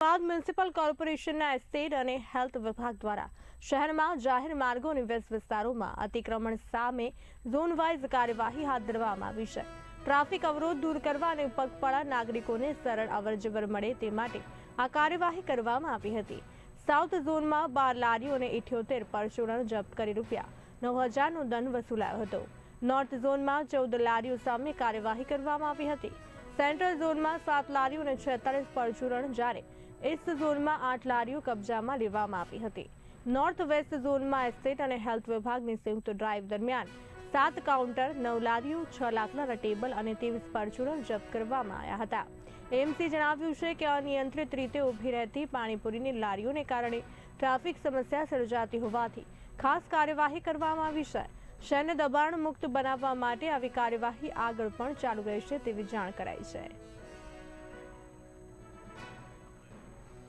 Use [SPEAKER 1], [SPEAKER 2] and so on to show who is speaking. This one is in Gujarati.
[SPEAKER 1] અમદાવાદ મ્યુનિસિપલ કોર્પોરેશનના એસ્ટેટ અને હેલ્થ વિભાગ દ્વારા શહેરમાં જાહેર માર્ગો અને વ્યસ્ત વિસ્તારોમાં અતિક્રમણ સામે ઝોન વાઇઝ કાર્યવાહી હાથ ધરવામાં આવી છે. ટ્રાફિક અવરોધ દૂર કરવા અને પગપાળા નાગરિકોને સરળ અવરજવર મળે તે માટે આ કાર્યવાહી કરવામાં આવી હતી. સાઉથ ઝોનમાં બાર લારીઓ અને ઇઠ્યોતેર પરચુરણ જપ્ત કરી રૂપિયા નવ હજારનો દંડ વસૂલાયો હતો. નોર્થ ઝોનમાં ચૌદ લારીઓ સામે કાર્યવાહી કરવામાં આવી હતી. સેન્ટ્રલ ઝોનમાં સાત લારીઓ અને છેતાલીસ પરચુરણ જ્યારે ઈસ્ટ ઝોનમાં આઠ લારીઓ કબજામાં લેવામાં આવી હતી. નોર્થ વેસ્ટ ઝોનમાં એસ્ટેટ અને હેલ્થ વિભાગની સંયુક્ત ડ્રાઈવ દરમિયાન સાત કાઉન્ટર નવ લારીઓ, છ લાખના ટેબલ અને ત્રેવીસ પરચુરણ જપ્ત કરવામાં આવ્યા હતા. એમસી જણાવ્યું છે કે અનિયંત્રિત રીતે ઊભી રહેતી પાણીપુરીની લારીઓને કારણે ટ્રાફિક સમસ્યા સર્જાતી હોવાથી ખાસ કાર્યવાહી કરવામાં આવી છે. શહેરને દબાણ મુક્ત બનાવવા માટે આવી કાર્યવાહી આગળ પણ ચાલુ રહેશે તેવી જાણ કરાઈ છે.